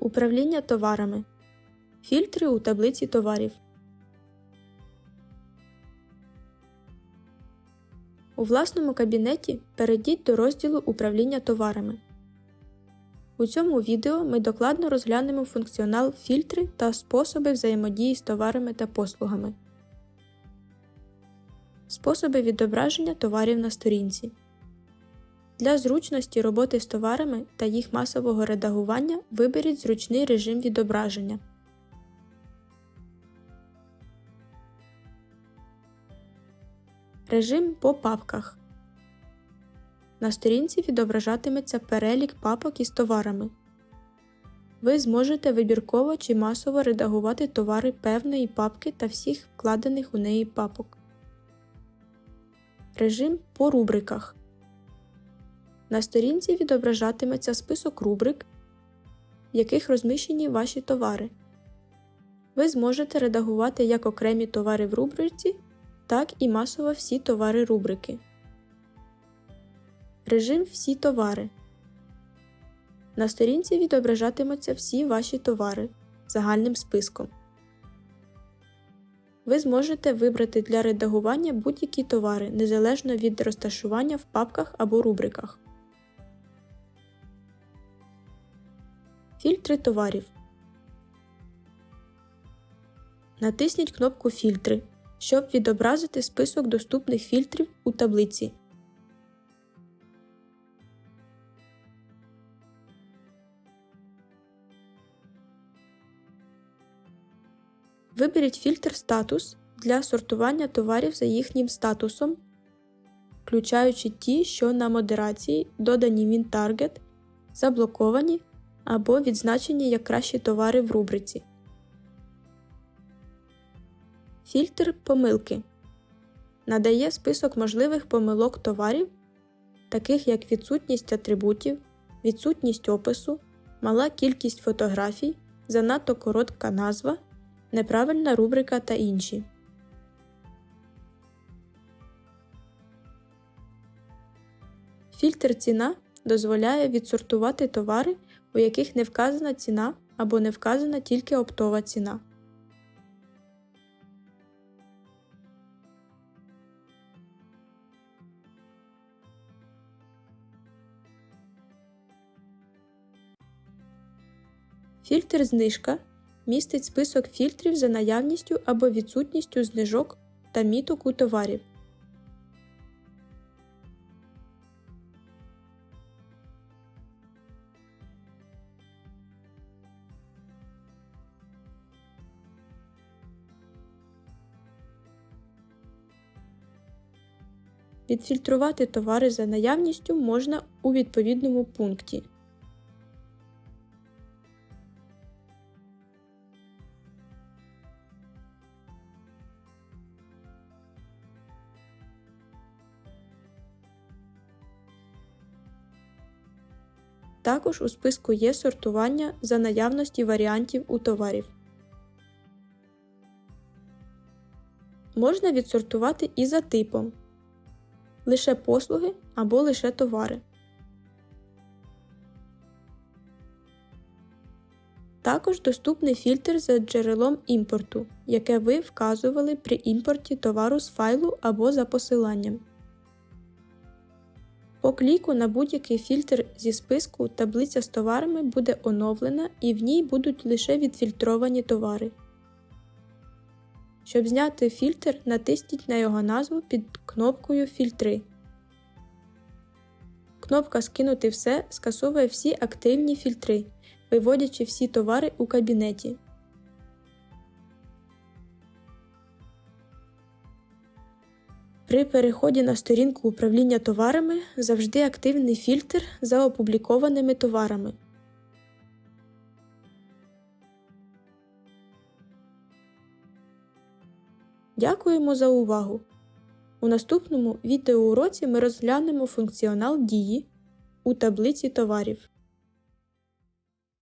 Управління товарами. Фільтри у таблиці товарів. У власному кабінеті перейдіть до розділу Управління товарами. У цьому відео ми докладно розглянемо функціонал фільтри та способи взаємодії з товарами та послугами. Способи відображення товарів на сторінці. Для зручності роботи з товарами та їх масового редагування виберіть зручний режим відображення. Режим по папках. На сторінці відображатиметься перелік папок із товарами. Ви зможете вибірково чи масово редагувати товари певної папки та всіх вкладених у неї папок. Режим по рубриках. На сторінці відображатиметься список рубрик, в яких розміщені ваші товари. Ви зможете редагувати як окремі товари в рубриці, так і масово всі товари рубрики. Режим Всі товари. На сторінці відображатимуться всі ваші товари загальним списком. Ви зможете вибрати для редагування будь-які товари незалежно від розташування в папках або рубриках. Фільтри товарів. Натисніть кнопку Фільтри, щоб відобразити список доступних фільтрів у таблиці. Виберіть фільтр Статус для сортування товарів за їхнім статусом, включаючи ті, що на модерації, додані в Target, заблоковані або відзначені як кращі товари в рубриці. Фільтр Помилки надає список можливих помилок товарів, таких як відсутність атрибутів, відсутність опису, мала кількість фотографій, занадто коротка назва, неправильна рубрика та інші. Фільтр Ціна дозволяє відсортувати товари, у яких не вказана ціна або не вказана тільки оптова ціна. Фільтр Знижка містить список фільтрів за наявністю або відсутністю знижок та міток у товарів. Відфільтрувати товари за наявністю можна у відповідному пункті. Також у списку є сортування за наявності варіантів у товарів. Можна відсортувати і за типом лише послуги або лише товари. Також доступний фільтр за джерелом імпорту, яке ви вказували при імпорті товару з файлу або за посиланням. По кліку на будь-який фільтр зі списку таблиця з товарами буде оновлена і в ній будуть лише відфільтровані товари. Щоб зняти фільтр, натисніть на його назву під кнопкою Фільтри. Кнопка Скинути все скасовує всі активні фільтри, виводячи всі товари у кабінеті. При переході на сторінку управління товарами завжди активний фільтр за опублікованими товарами. Дякуємо за увагу! У наступному відеоуроці ми розглянемо функціонал дії у таблиці товарів.